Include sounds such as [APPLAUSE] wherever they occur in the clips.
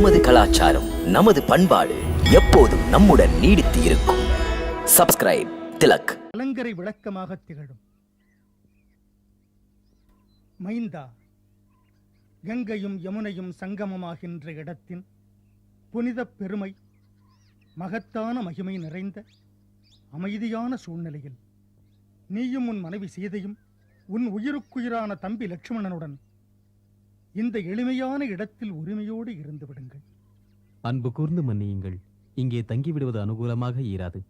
நமது கலாச்சாரம் நமது பண்பாடு எப்போதும் நம்முடன் நீடித்து இருக்கும் சப்ஸ்கிரைப் திலக். கலங்கரை விளக்கமாக திகழும். மைந்தா கங்கையும் யமுனையும் சங்கமமாகின்ற இடத்தின் புனித பெருமை மகத்தான மகிமை நிறைந்த அமைதியான சூழ்நிலையில் நீயும் உன் மனைவி சீதையும் உன் உயிருக்குயிரான தம்பி லட்சுமணனுடன் இந்த எளிமையான இடத்தில் உரிமையோடு இருந்து விடுங்கள். அன்பு கூர்ந்து மன்னியுங்கள். இங்கே தங்கிவிடுவது அனுகூலமாக இராது.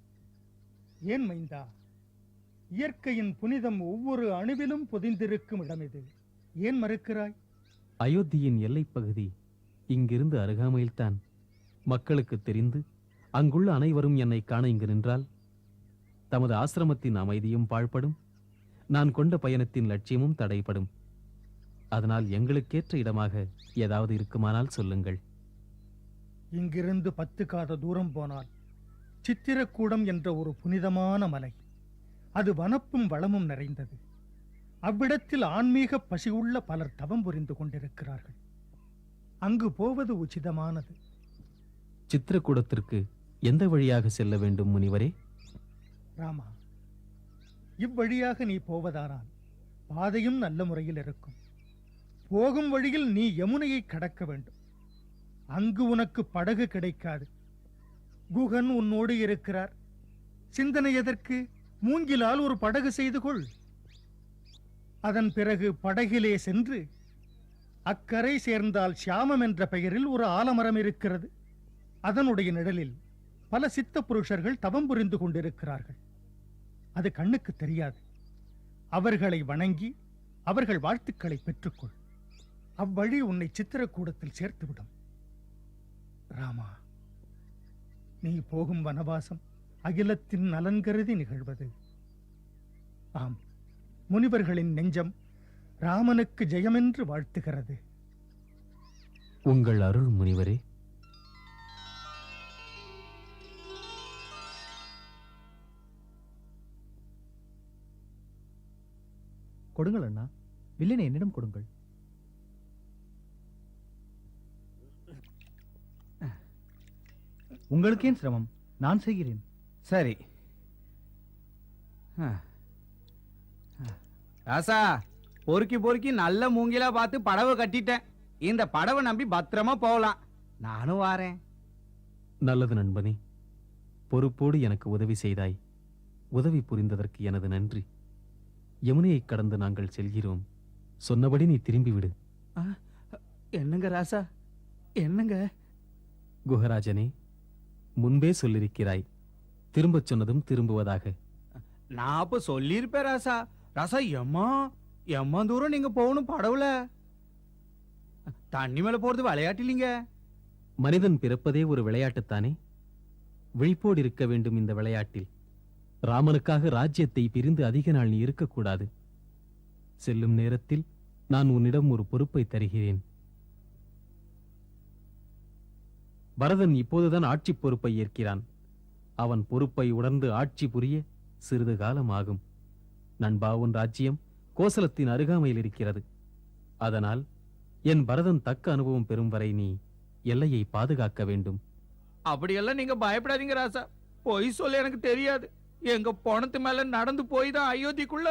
ஏன் மைந்தா? இயற்கையின் புனிதம் ஒவ்வொரு அணுவிலும் பொதிந்திருக்கும் இடம் இது. ஏன் மறுக்கிறாய்? அயோத்தியின் எல்லைப் பகுதி இங்கிருந்து அருகாமையில்தான். மக்களுக்கு தெரிந்து அங்குள்ள அனைவரும் என்னை காண இங்கு நின்றால் தமது ஆசிரமத்தின் அமைதியும் பாழ்படும். நான் கொண்ட பயணத்தின் லட்சியமும் தடைப்படும் அதனால் எங்களுக்கேற்ற இடமாக ஏதாவது இருக்குமானால் சொல்லுங்கள். இங்கிருந்து பத்து காத தூரம் போனால் சித்திரக்கூடம் என்ற ஒரு புனிதமான மலை. அது வனப்பும் வளமும் நிறைந்தது. அவ்விடத்தில் ஆன்மீக பசியுள்ள பலர் தவம் புரிந்து கொண்டிருக்கிறார்கள். அங்கு போவது உச்சிதமானது. சித்திரக்கூடத்திற்கு எந்த வழியாக செல்ல வேண்டும் முனிவரே? ராமா இவ்வழியாக நீ போவதானால் பாதையும் நல்ல முறையில் இருக்கும். போகும் வழியில் நீ யமுனையை கடக்க வேண்டும். அங்கு உனக்கு படகு கிடைக்காது. குகன் உன்னோடு இருக்கிறார். சிந்தனை எதற்கு? மூங்கிலால் ஒரு படகு செய்து கொள். அதன் பிறகு படகிலே சென்று அக்கரை சேர்ந்தால் சியாமம் என்ற பெயரில் ஒரு ஆலமரம் இருக்கிறது. அதனுடைய நிழலில் பல சித்த புருஷர்கள் தவம் புரிந்து கொண்டிருக்கிறார்கள். அது கண்ணுக்கு தெரியாது. அவர்களை வணங்கி அவர்கள் வாழ்த்துக்களை பெற்றுக்கொள். அவ்வழி உன்னை சித்திரக்கூடத்தில் சேர்த்துவிடும். ராமா நீ போகும் வனவாசம் அகிலத்தின் நலன் கருதி நிகழ்வது. ஆம் முனிவர்களின் நெஞ்சம் ராமனுக்கு ஜெயமென்று வாழ்த்துகிறது. உங்கள் அருள் முனிவரே. கொடுங்கள் அண்ணா. வில்லினை என்னிடம் கொடுங்கள். உங்களுக்கு ஏன் சிரமம். நான் செய்கிறேன். சரி. ராசா பொறுக்கி பொறுக்கி நல்ல மூங்கிலா பார்த்து படவை கட்டிட்டேன். இந்த படவை நம்பி பத்திரமா போகலாம். நானும் வாரேன். நல்லது நண்பனே. பொறுப்போடு எனக்கு உதவி செய்தாய். உதவி புரிந்ததற்கு எனது நன்றி. யமுனையைக் கடந்து நாங்கள் செல்கிறோம். சொன்னபடி நீ திரும்பிவிடு. என்னங்க ராசா? என்னங்க? குஹராஜனே முன்பே சொல்லிருக்கிறாய். திரும்பச் சொன்னதும் திரும்புவதாக. நான் அப்ப சொல்லியிருப்பேன் ராசா. ராசா எம்மா எம்மா தூரம் நீங்க போகணும் படவுல? தண்ணி மேல போறது விளையாட்டு இல்லைங்க. மனிதன் பிறப்பதே ஒரு விளையாட்டுத்தானே? விழிப்போடு இருக்க வேண்டும் இந்த விளையாட்டில். ராமனுக்காக ராஜ்யத்தை பிரிந்து அதிக நாள் நீ இருக்கக்கூடாது. செல்லும் நேரத்தில் நான் உன்னிடம் ஒரு பொறுப்பை தருகிறேன். பரதன் இப்போதுதான் ஆட்சி பொறுப்பை ஏற்கிறான். அவன் பொறுப்பை உணர்ந்து ஆட்சி புரிய சிறிது காலம் ஆகும் நண்பா உன் ராஜ்யம் கோசலத்தின் அருகாமையில் இருக்கிறது. அதனால் என் பரதன் தக்க அனுபவம் பெறும் வரை நீ எல்லையை பாதுகாக்க வேண்டும். அப்படியெல்லாம் நீங்க பயப்படாதீங்க ராசா. பொய் சொல்ல எனக்கு தெரியாது. எங்க பணத்து மேல நடந்து போய் தான் அயோத்திக்குள்ள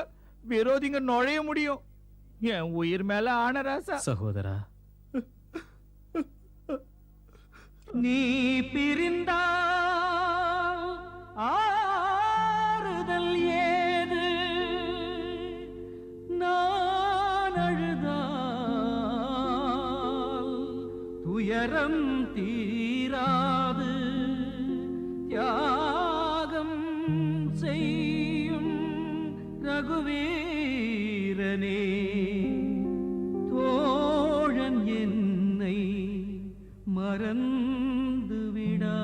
விரோதிங்க நுழைய முடியும். என் உயிர் மேல ஆன ராசா. சகோதரா நீ பிரிந்தால் ஆறுதல் ஏது? நான் அழுதால் துயரம் மறந்து விடா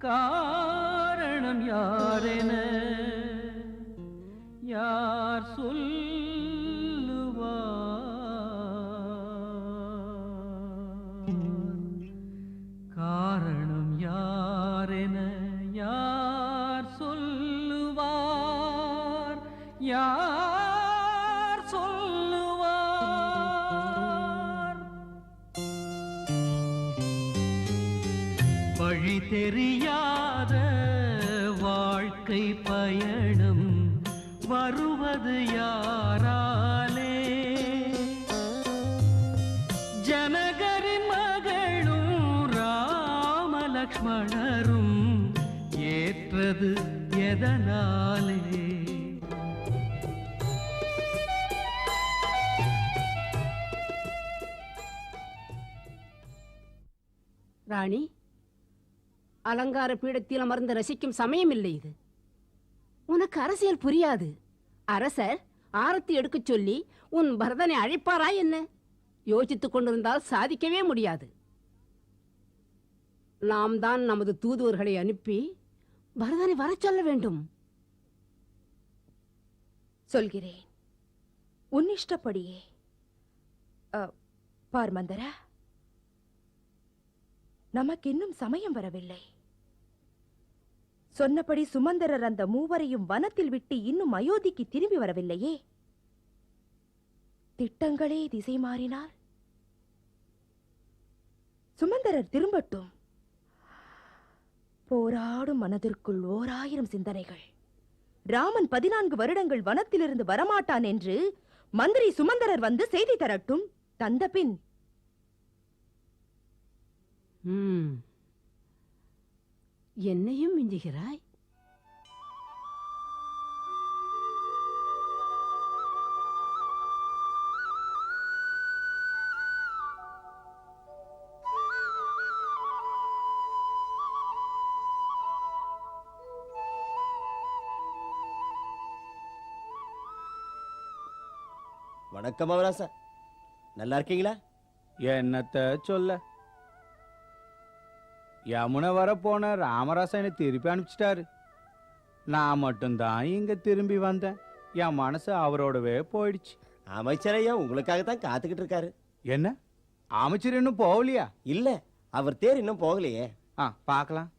காரணம் யார்? அலங்கார பீடத்தில் அமர்ந்து ரசிக்கும் சமயம் இல்லை இது. உனக்கு அரசியல் புரியாது. அரசர் ஆரத்தி எடுக்கச் சொல்லி உன் பரதனை அழைப்பாரா என்ன? யோசித்துக் கொண்டிருந்தால் சாதிக்கவே முடியாது. நாம் தான் நமது தூதுவர்களை அனுப்பி பரதனை வரச் சொல்ல வேண்டும். சொல்கிறேன். உன் இஷ்டப்படியே அ, பார் மந்தரா நமக்கு இன்னும் சமயம் வரவில்லை. சொன்னபடி சுமந்தரர் அந்த மூவரையும் வனத்தில் விட்டு இன்னும் அயோத்திக்கு திரும்பி வரவில்லையே. திட்டங்களே திசை மாறினால்? சுமந்தரர் திரும்பட்டும். போராடும் மனதிற்குள் ஓராயிரம் சிந்தனைகள். ராமன் பதினான்கு வருடங்கள் வனத்திலிருந்து வரமாட்டான் என்று மந்திரி சுமந்தரர் வந்து செய்தி தரட்டும். தந்த பின் என்னையும் மிஞ்சுகிறாய்? வணக்கம் அவராசா. நல்லா இருக்கீங்களா? என்னத்த சொல்ல? யமுனை வர போன ராமராசனை திருப்பி அனுப்பிச்சிட்டாரு. நான் மட்டும்தான் இங்க திரும்பி வந்தேன். என் மனசு அவரோடவே போயிடுச்சு. அமைச்சரையா உங்களுக்காக தான் காத்துக்கிட்டு இருக்காரு. என்ன? அமைச்சர் இன்னும் போகலையா? இல்ல அவர் தேர் இன்னும் போகலையே. ஆ பார்க்கலாம்.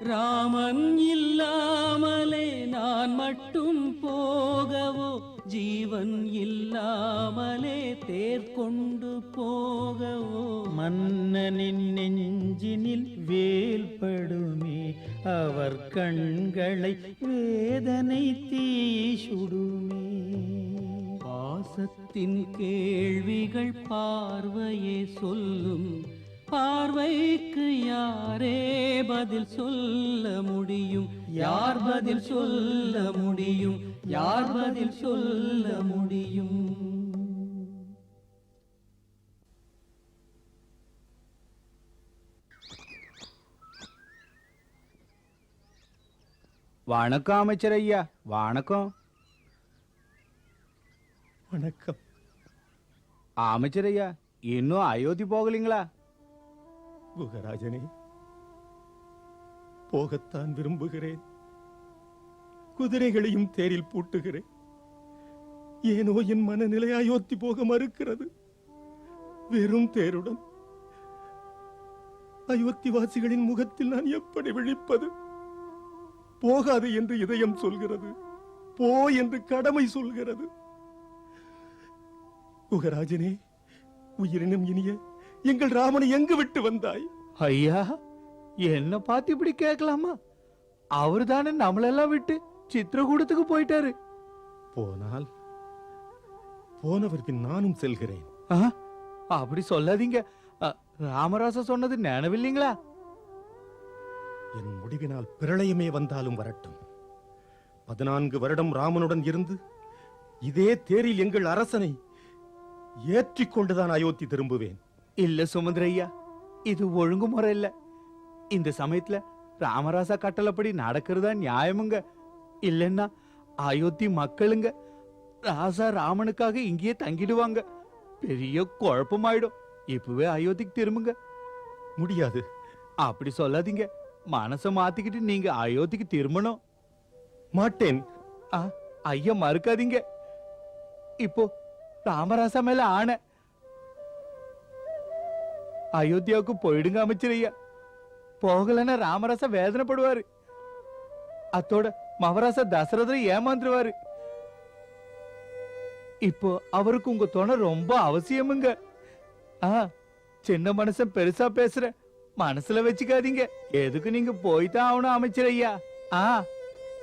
ராமன் இல்லாமலே நான் மட்டும் போகவோ? ஜீவன் இல்லாமலே தேர் கொண்டு போகவோ? மன்னனின் நெஞ்சினில் வேல்படுமே அவர் கண்களை வேதனை தீசுடுமே. பாசத்தின் கேள்விகள் பார்வையே சொல்லும் பார்வைக்கு யாரே பதில் சொல்ல முடியும்? யார் பதில் சொல்ல முடியும்? யார் பதில் சொல்ல முடியும்? வணக்கம் அமைச்சர் ஐயா வணக்கம். வணக்கம். அமைச்சர் ஐயா இன்னும் அயோத்தி போகலீங்களா? குகராஜனே போகத்தான் விரும்புகிறேன். குதிரைகளையும் தேரில் பூட்டுகிறேன். ஏனோ என் மனநிலை அயோத்தி போக மறுக்கிறது. வெறும் தேருடன். அயோத்தி வாசிகளின் முகத்தில் நான் எப்படி விழிப்பது? போகாது என்று இதயம் சொல்கிறது. போ என்று கடமை சொல்கிறது. குகராஜனே உயிரினும் இனிய எங்கள் ராமனை எங்கு விட்டு வந்தாய்? ஐயா என்ன பார்த்து இப்படி கேட்கலாமா? அவரு தானே நம்மளெல்லாம் விட்டு சித்திரகூடத்துக்கு போயிட்டாரு. போனால் போனவர் பின் நானும் செல்கிறேன். அப்படி சொல்லாதீங்க. ராமராச சொன்னது நினைவில்லைங்களா? என் முடிவினால் பிரளயமே வந்தாலும் வரட்டும். பதினான்கு வருடம் ராமனுடன் இருந்து இதே தேரில் எங்கள் அரசனை ஏற்றிக் கொண்டுதான் அயோத்தி திரும்புவேன். இல்ல சுமந்திரையா இது ஒழுங்குமுறை இல்ல. இந்த சமயத்துல ராமராசா கட்டளைப்படி நடக்கிறதா நியாயமுங்க. இல்லைன்னா அயோத்தி மக்களுங்க ராசா ராமனுக்காக இங்கேயே தங்கிடுவாங்க. பெரிய குழப்பமாயிடும். இப்பவே அயோத்திக்கு திரும்புங்க. முடியாது. அப்படி சொல்லாதீங்க. மனச மாத்திக்கிட்டு நீங்க அயோத்திக்கு திரும்பணும். மாட்டேன். ஆ, ஐயா மறுக்காதீங்க. இப்போ ராமராசா மேல ஆணை. அயோத்தியாவுக்கு போயிடுங்க அமைச்சரையா. போகலன்னா ராமராசா வேதனைப்படுவாரு. அத்தோட மவராசா தசரதரை ஏமாந்துருவாரு. இப்போ அவருக்கு உங்க துணை ரொம்ப அவசியமுங்க. ஆ சின்ன மனுஷன் பெருசா பேசுற. மனசுல வச்சுக்காதீங்க. எதுக்கு நீங்க போய்தான் ஆகணும் அமைச்சரையா? ஆ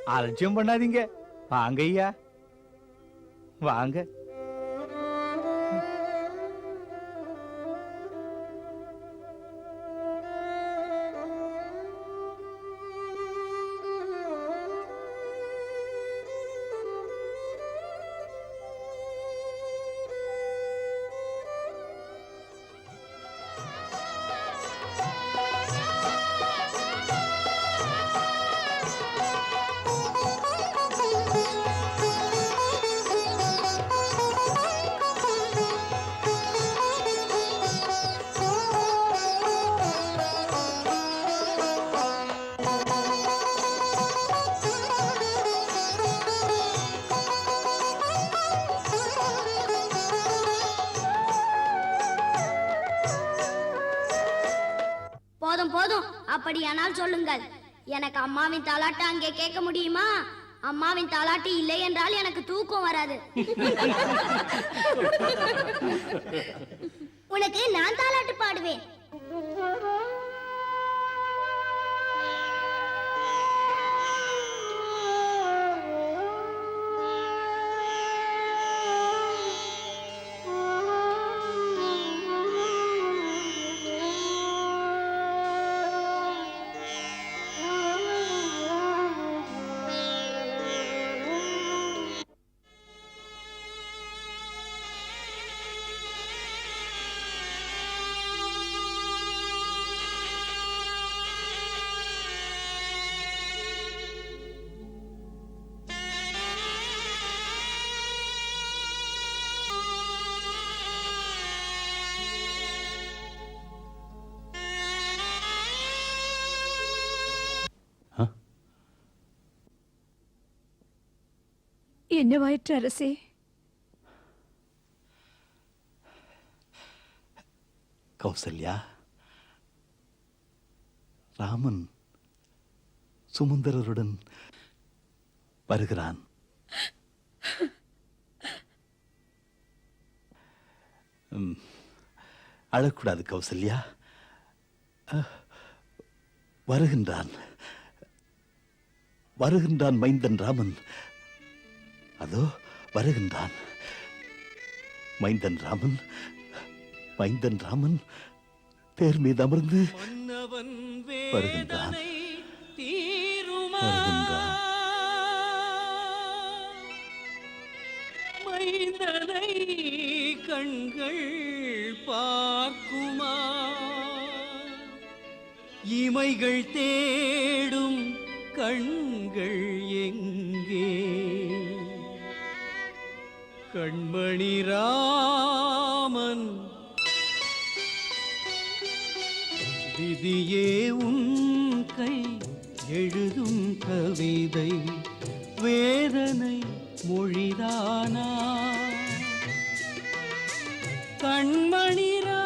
அலட்சியம் பண்ணாதீங்க. வாங்க ஐயா. வாங்க. அப்படியானால் சொல்லுங்கள். எனக்கு அம்மாவின் தாலாட்டு அங்கே கேட்க முடியுமா? அம்மாவின் தாலாட்டு இல்லை என்றால் எனக்கு தூக்கம் வராது. [LAUGHS] உனக்கு நான் தாலாட்டு பாடுவேன். என்னவாயிற்று அரசே? கௌசல்யா ராமன் சுமந்தரருடன் வருகிறான். அழக்கூடாது கௌசல்யா. வருகின்றான். வருகின்றான் மைந்தன் ராமன். அதோ வருகின்றான் மைந்தன் ராமன் மைந்தன் ராமன் தேர் மீது அமர்ந்து வருகின்றான். வருகின்றான். மைந்தனை கண்கள் பார்க்குமா இமைகள் தேடும் கண்கள் கண்மணி ராமன். விதியே உன் கை எழுதும் கவிதை வேதனை மொழிதானா? கண்மணி ராமன்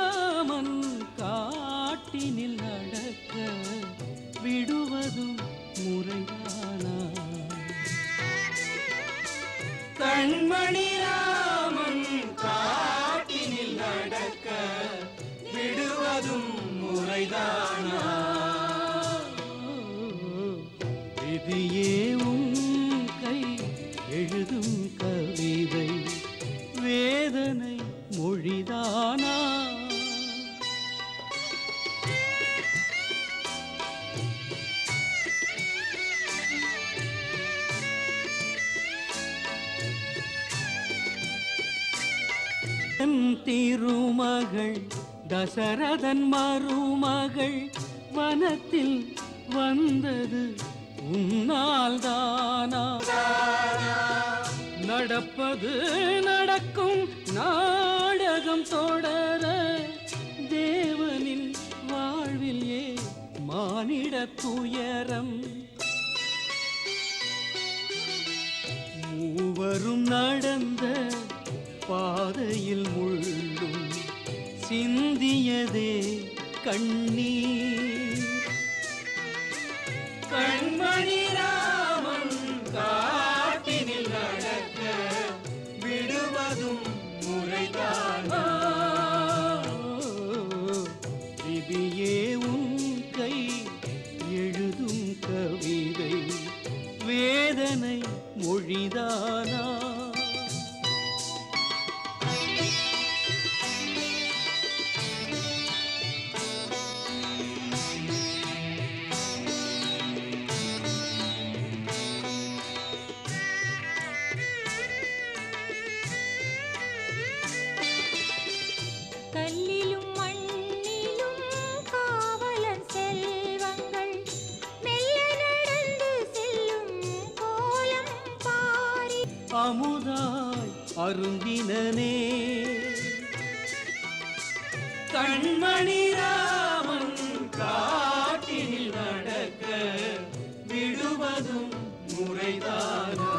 என் திருமகள் தசரதன் மருமகள் வனத்தில் வந்தது உன்னால் தானா நடப்பது நடக்கும் நாடகம் தொடர தேவனின் வாழ்வில் ஏ மானிட துயரம். மூவரும் நடந்த பாதையில் முள்ளும் சிந்தியதே கண்ணீர். கண்மணி ராமன் காட்டினில் நடக்க விடுவதும் முறைதானா? விதியே உன் கை எழுதும் கவிதை வேதனை மொழிதான். அமுதாய் அருந்தினனே. கண்மணி ராமன் காட்டினில் நடக்க விடுவதும் முறைதானா?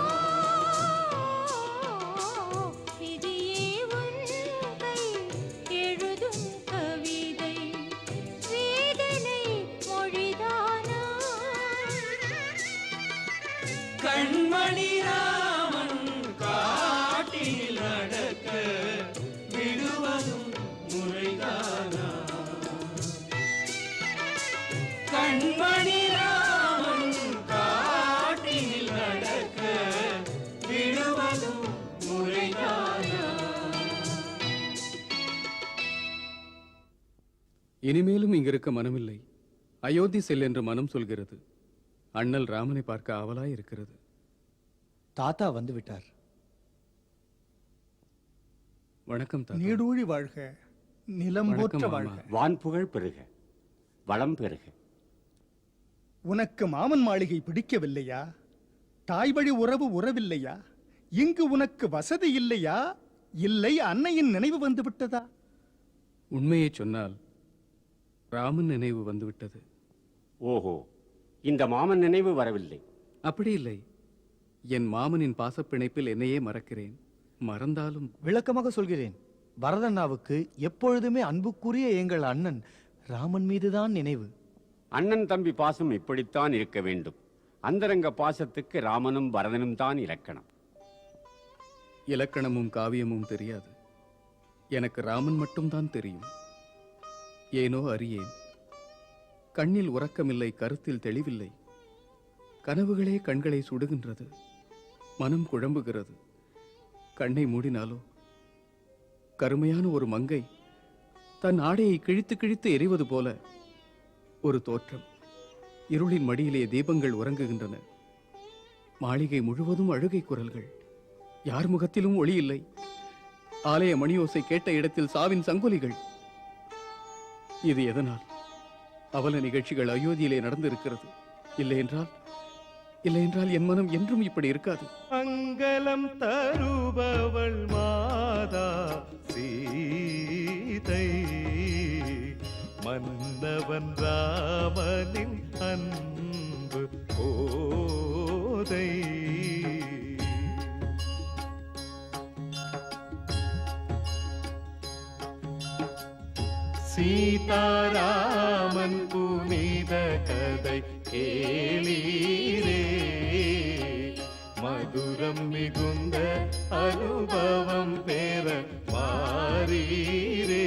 கண்மணி ராமன் இனிமேலும் இங்கிருக்க மனமில்லை. அயோத்தி செல் என்று மனம் சொல்கிறது. அண்ணல் ராமனை பார்க்க ஆவலாய் இருக்கிறது. தாத்தா வந்து விட்டார் வணக்கம் தாத்தா. நீடூழி வாழ்க. நிலம் போற்ற வணக்கம் வாழ்க. மாமா. வான்புகழ் பெருக. வளம் பெருக. உனக்கு மாமன் மாளிகை பிடிக்கவில்லையா? தாய் வழி உறவு உறவில்லையா? இங்கு உனக்கு வசதி இல்லையா? இல்லை அன்னையின் நினைவு வந்து விட்டதா உண்மையை சொன்னால் ராமன் நினைவு வந்துவிட்டது. ஓஹோ இந்த மாமன் நினைவு வரவில்லை. அப்படி இல்லை. என் மாமனின் பாசப்பிணைப்பில் என்னையே மறக்கிறேன். மறந்தாலும் விளக்கமாக சொல்கிறேன். பரதண்ணாவுக்கு எப்பொழுதுமே அன்புக்குரிய எங்கள் அண்ணன் ராமன் மீதுதான் நினைவு. அண்ணன் தம்பி பாசம் இப்படித்தான் இருக்க வேண்டும். அந்தரங்க பாசத்துக்கு ராமனும் பரதனும் தான் இலக்கணம். இலக்கணமும் காவியமும் தெரியாது. எனக்கு ராமன் மட்டும்தான் தெரியும். ஏனோ அறியேன். கண்ணில் உறக்கமில்லை கருத்தில் தெளிவில்லை. கனவுகளே கண்களை சுடுகின்றது. மனம் குழம்புகிறது. கண்ணை மூடினாலோ? கருமையான ஒரு மங்கை தன் ஆடையை கிழித்து கிழித்து எரிவது போல. ஒரு தோற்றம். இருளின் மடியிலே தீபங்கள் உறங்குகின்றன. மாளிகை முழுவதும் அழுகை குரல்கள். யார் முகத்திலும் ஒளி இல்லை. ஆலய மணியோசை கேட்ட இடத்தில் சாவின் சங்கொலிகள். இது எதனால்? அவல நிகழ்ச்சிகள் அயோத்தியிலே நடந்திருக்கிறது. இல்லை என்றால் இல்லை என்றால் என் மனம் என்றும் இப்படி இருக்காது. மங்களம் தருபவள் மாதா சீதை. மன்னவன் ராமனின் அன்பு போதை சீதாராமன் புனித கதை கேளீரே. மதுரம் மிகுந்த அனுபவம் பெற மாறீரே